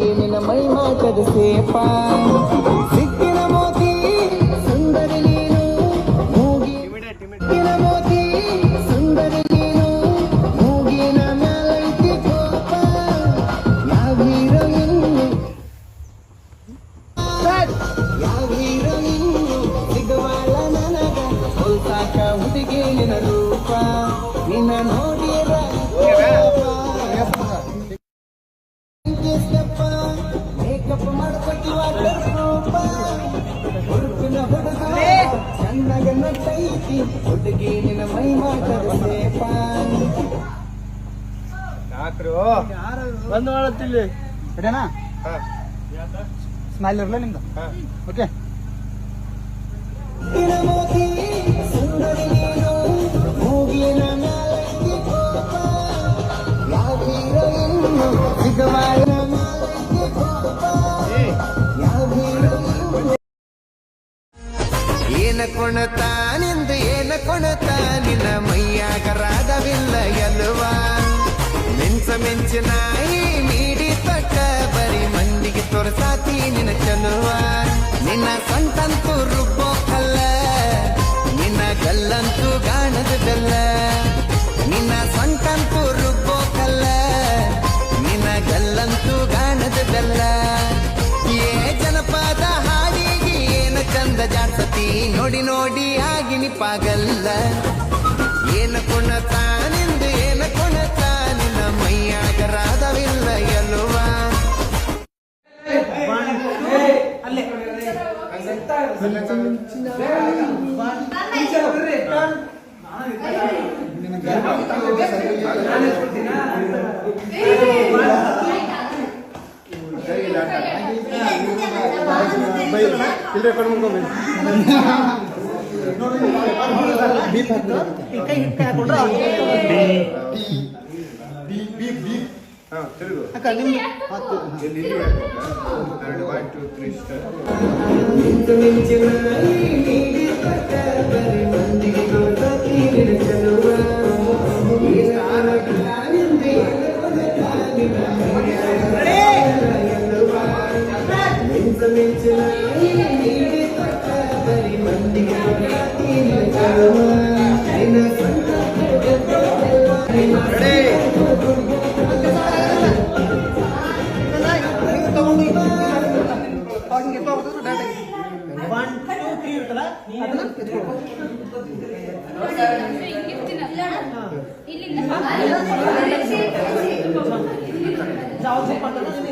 ನಿನ್ನ ಮೈ ಮಾಟದ ಸೇಪ? ಸಿಕ್ಕಿನ ಮೋತಿ, ಸುಂದರಿ ನೀನು, ಮೂಗಿ ಸಿಕ್ಕಿನ ಮೋತಿ, ಸುಂದರಿ ನೀನು, ಮೂಗಿನ ಮೇಲೈತಿ ಕೋಪ. ಯಾವ ಹೀರೋ ಇನ್ನು ಯಾವ ಹೀರೋ ಇನ್ನು ನನಗ ಹೊಲ್ಸಾಕ ರೂಪ. ನಿನ್ನ ನೋಡಿರ ಬಂದು ಮಾಡತ್ತಿಲ್ಲಿ ಸರಿನಾ ಸ್ಮೈಲ್ ಇರಲ್ಲ ನಿಮ್ದು? ಓಕೆ ನಿನ್ನ ಏನ ಕೊಣತಾನಿಂದ ಏನ ಕೊಣತ ನಿನ್ನ ಮೈಯಾಗ ರಾಗವಿಲ್ಲ ಎಲ್ವ ಮಿಂಚ ಮಿಂಚಿನಾಯಿ ನೀಡಿ ತೊಟ್ಟ ಬರೀ ಮಂದಿಗೆ ತೋರ್ಸಾತಿ ನಿನ್ನ ಚಲುವ ನಿನ್ನ ಸೊಂಟಂತೂ ರುಬ್ಬೋಕಲ್ಲ ನಿನ್ನ ಗಲ್ಲಂತೂ ಗಾಣದ ಬೆಲ್ಲ ನಿನ್ನ ಸೊಂಟಂತೂ ರುಬ್ಬೋಕಲ್ಲ ನಿನ್ನ ಗಲ್ಲಂತೂ ನೋಡಿ ನೋಡಿ ಆಗಿನಿ ಪಾಗಲ್ಲ ಏನ ಕೊಣತಾನಿಂದ ಏನ ಕೊಣತ ನಿನ್ನ ಮೈಯಾಗ ರಾಧವಿಲ್ಲ ಎಲ್ವ ಇಲ್ರಿ ಕಣ್ಣು ಮುಗ್ಕೊಂಬಿ ಬೀಪ್ ಕೈ ಕೈ ಹಾಕೊಂಡ್ರೆ ಅಕ್ಕ ನಿಮ್ದು ನಿಂತು ಮಿಂಚಿನ ನೀಡಿ ತೊಟ್ಟ ಬರೀ ನಿನ್ನ ಸ್ವಂತ ತಗೊಂಡು ಅವ್ರಿಗೆ ಎತ್ತೋಗ್ಬಿಟ್ಟು ಡೈರೆಕ್ಟ್ ಒನ್ ಟೂ ತ್ರೀ ಇರ್ತಲ್ಲ ಅದನ್ನ ಎತ್ಕೊಳ್ಬೋದು ಜಾವ್ ಸ್ವಲ್ಪ ಅಂತಂದ್ರೆ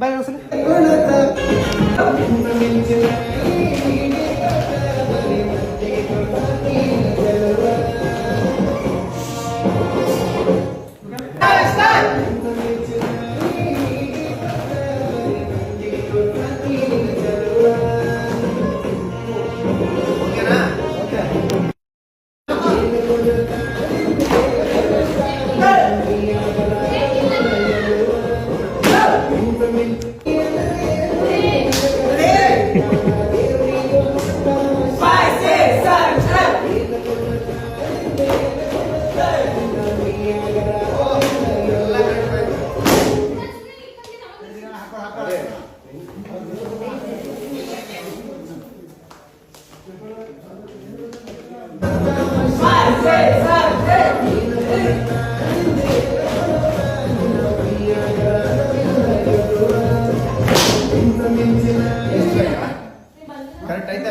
ബൈ ഹൗസിൽ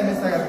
ಮಿಸ್ ಆಗಲ್ಲ